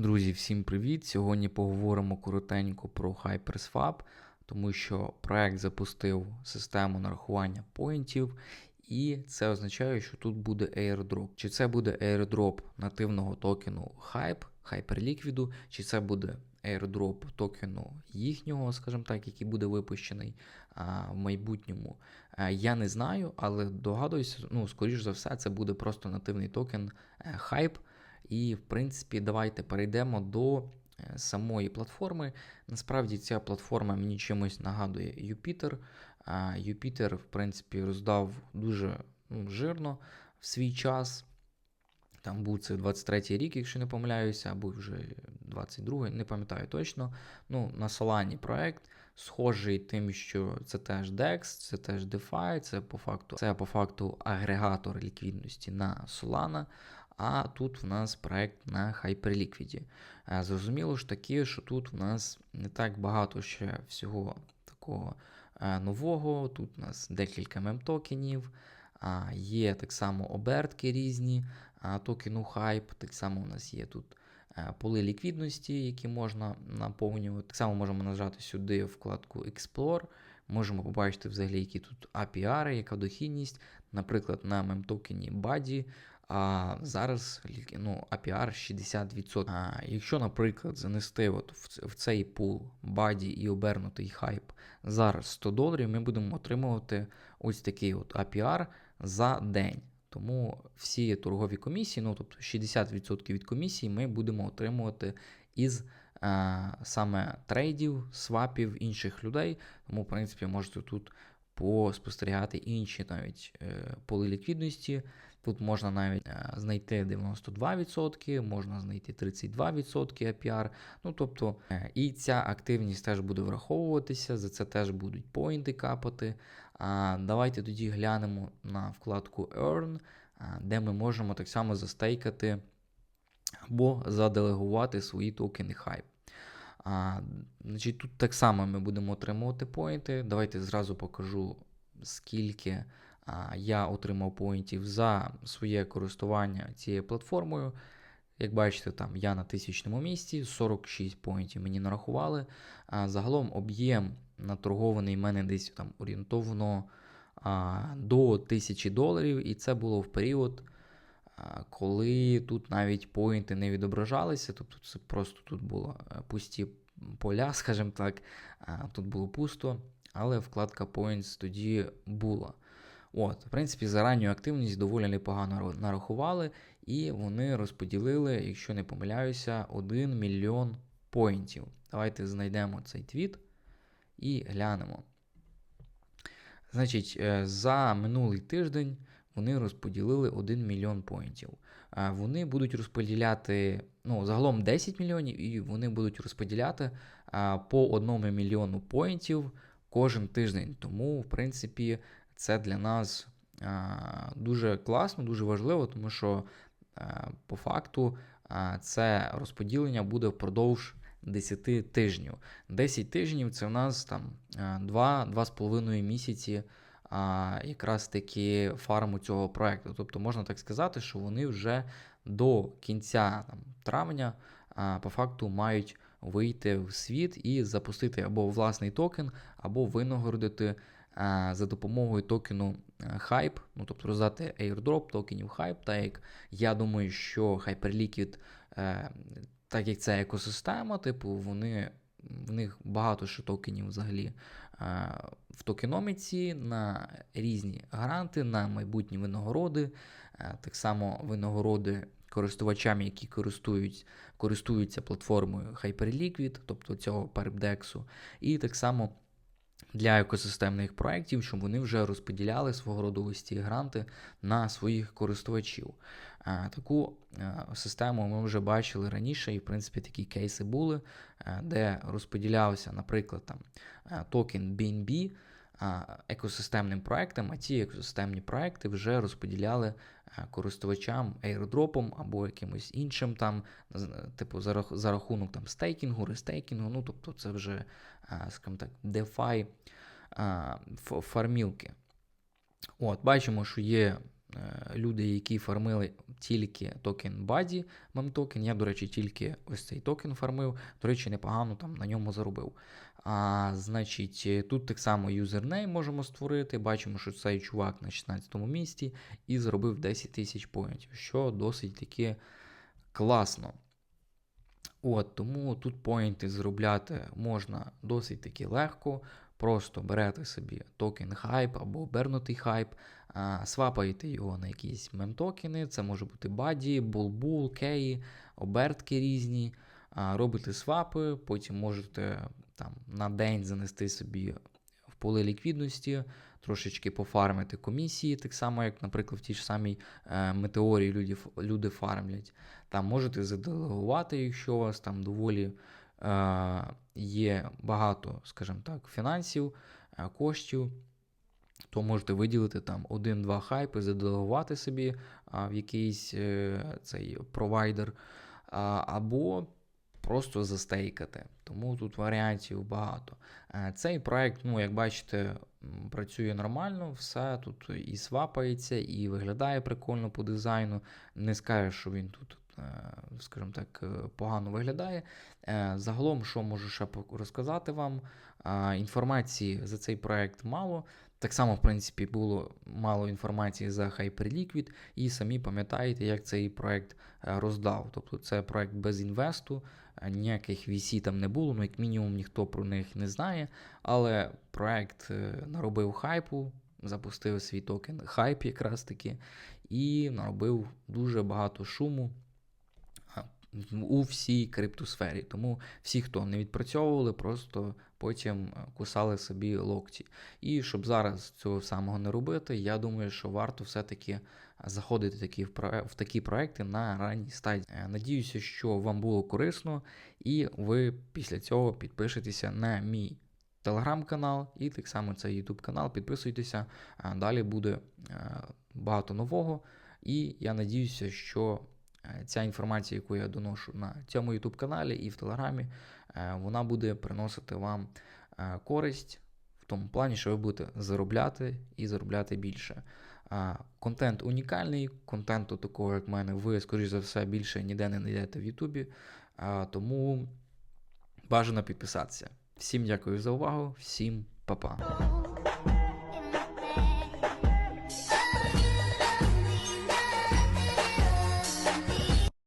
Друзі, всім привіт! Сьогодні поговоримо коротенько про HyperSwap, тому що проект запустив систему нарахування поінтів, і це означає, що тут буде airdrop. Чи це буде airdrop нативного токену Hype, Hyperliquid, чи це буде airdrop токену їхнього, скажімо так, який буде випущений а, в майбутньому. А, я не знаю, але догадуюся, ну, скоріш за все, це буде просто нативний токен е, Hype. І, в принципі, давайте перейдемо до е, самої платформи. Насправді, ця платформа мені чимось нагадує Юпітер. Юпітер, в принципі, роздав дуже ну, жирно в свій час. Там був це 23-й рік, якщо не помиляюся, або вже 22-й, не пам'ятаю точно. Ну, На Solana проект схожий тим, що це теж DEX, це теж DeFi, це по факту це по факту агрегатор ліквідності на Solana. А тут в нас проект на Hyperliquid. Зрозуміло ж таки, що тут в нас не так багато ще всього такого нового. Тут у нас декілька мем-токенів, є так само обертки різні токену Hype. Так само у нас є тут поли ліквідності, які можна наповнювати. Так само можемо нажати сюди вкладку Explore. Можемо побачити взагалі, які тут API, яка дохідність. Наприклад, на мемтокені Buddy а зараз ну, APR 60%. А Якщо, наприклад, занести от в цей пул баді і обернутий хайп зараз 100 доларів, ми будемо отримувати ось такий от APR за день. Тому всі торгові комісії, ну тобто 60% від комісії, ми будемо отримувати із а, саме трейдів, свапів інших людей. Тому, в принципі, можете тут поспостерігати інші навіть е, поли ліквідності. Тут можна навіть е, знайти 92%, можна знайти 32% APR. Ну, тобто, е, І ця активність теж буде враховуватися, за це теж будуть поінти капати. А Давайте тоді глянемо на вкладку Earn, де ми можемо так само застейкати або заделегувати свої токени Hype. А, значить, Тут так само ми будемо отримувати поінти. Давайте зразу покажу, скільки я отримав поінтів за своє користування цією платформою. Як бачите, там я на тисячному місці, 46 поінтів мені нарахували. А Загалом об'єм наторгований в мене десь там орієнтовно а, до 1000 доларів, і це було в період, а, коли тут навіть поінти не відображалися. Тобто це просто тут було е, пусті поля, скажімо так, а, тут було пусто, але вкладка Points тоді була. От, В принципі, за ранню активність доволі непогано нарахували, і вони розподілили, якщо не помиляюся, 1 мільйон поінтів. Давайте знайдемо цей твіт і глянемо. Значить, е, за минулий тиждень вони розподілили 1 мільйон поінтів. Вони будуть розподіляти ну, загалом 10 мільйонів, і вони будуть розподіляти по 1 мільйону поінтів кожен тиждень. Тому, в принципі, це для нас дуже класно, дуже важливо, тому що по факту це розподілення буде впродовж 10 тижнів. 10 тижнів це у нас там 2-2,5 місяці якраз таки фарму цього проекту. Тобто можна так сказати, що вони вже до кінця там, травня по факту мають вийти в світ і запустити або власний токен, або винагородити за допомогою токену Hype, ну тобто роздати airdrop токенів Hype, так як я думаю, що Hyperliquid, е, так як це екосистема, типу, вони. В них багато ще токенів взагалі в токеноміці на різні гранти, на майбутні винагороди, е, так само винагороди користувачам, які користують, користуються платформою Hyperliquid, тобто цього пербдексу, і так само для екосистемних проєктів, щоб вони вже розподіляли свого роду ось ці гранти на своїх користувачів. Таку систему ми вже бачили раніше, і в принципі такі кейси були, де розподілявся, наприклад, там токен BNB екосистемним проектам, а ці екосистемні проекти вже розподіляли користувачам airdropом або якимось іншим там, типу за рахунок там стейкінгу, рестейкінгу, ну тобто це вже, скажімо так, DeFi фармілки. От, Бачимо, що є е, люди, які фармили тільки токен Body, мемтокен. Я, до речі, тільки ось цей токен фармив. До речі, непогано там на ньому заробив. А, значить, е, тут так само юзернейм можемо створити. Бачимо, що цей чувак на 16 місці і зробив 10 тисяч поінтів, що досить таки класно. От, тому тут поінти заробляти можна досить таки легко. Просто берете собі токен хайп або обернутий хайп, свапаєте його на якісь мемтокени, це може бути баді, булбул, кеї, обертки різні. Робите свапи, потім можете там, на день занести собі в поле ліквідності, трошечки пофармити комісії, так само, як, наприклад, в тій ж самій е, метеорії люди, люди фармлять. Там можете заделегувати, якщо у вас там доволі є багато, скажімо так, фінансів, е, коштів. То можете виділити там один-два хайпи, заделегувати собі в якийсь е, цей провайдер, або просто застейкати. Тому тут варіантів багато. Е, Цей проект, ну, як бачите, працює нормально, все тут і свапається, і виглядає прикольно по дизайну. Не скажеш, що він тут, е, скажімо так, е, погано виглядає. Е, Загалом, що можу ще розказати вам, інформації за цей проект мало. Так само, в принципі, було мало інформації за Hyperliquid, і самі пам'ятаєте, як цей проект е, роздав. Тобто це проект без інвесту, е, ніяких VC там не було, ну як мінімум ніхто про них не знає. Але проект е, наробив хайпу, запустив свій токен хайп якраз таки, і наробив дуже багато шуму у всій криптосфері. Тому всі, хто не відпрацьовували, просто потім е, кусали собі локті. І щоб зараз цього самого не робити, я думаю, що варто все-таки заходити такі в, такі проекти на ранній стадії. Е, Надіюся, що вам було корисно, і ви після цього підпишетеся на мій телеграм-канал і так само цей YouTube канал. Підписуйтеся, далі буде е, багато нового. І я надіюся, що е, ця інформація, яку я доношу на цьому YouTube каналі і в Телеграмі, е, вона буде приносити вам е, користь в тому плані, що ви будете заробляти і заробляти більше. Контент унікальний, контенту такого, як в мене, ви, скоріш за все, більше ніде не знайдете в Ютубі. Тому бажано підписатися. Всім дякую за увагу, всім па-па.